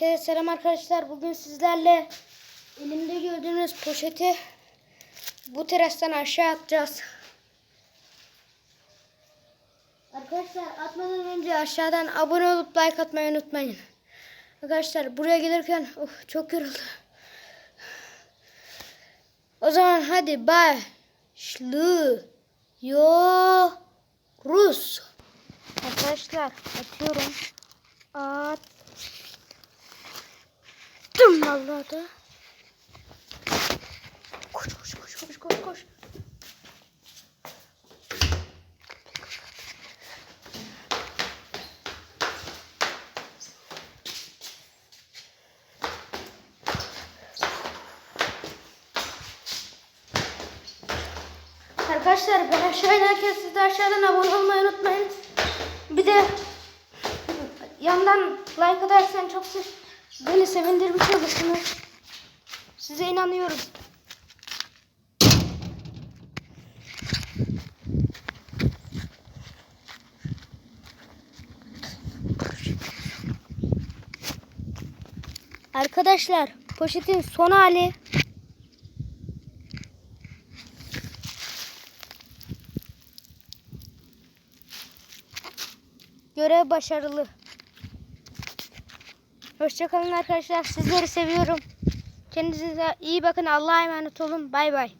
Herkese selam arkadaşlar. Bugün sizlerle elimde gördüğünüz poşeti bu terastan aşağı atacağız. Arkadaşlar atmadan önce aşağıdan abone olup like atmayı unutmayın. Arkadaşlar buraya gelirken of, çok yoruldum. O zaman hadi başlıyoruz. Arkadaşlar atıyorum. At. Vallahi da. Koş koş koş koş koş koş. Arkadaşlar ben aşağı inerken siz de aşağıdan abone olmayı unutmayın. Bir de yandan like atarsan çok se beni sevindirmiş olursunuz. Size inanıyorum. Arkadaşlar poşetin son hali. Görev başarılı. Hoşçakalın arkadaşlar. Sizleri seviyorum. Kendinize iyi bakın. Allah'a emanet olun. Bay bay.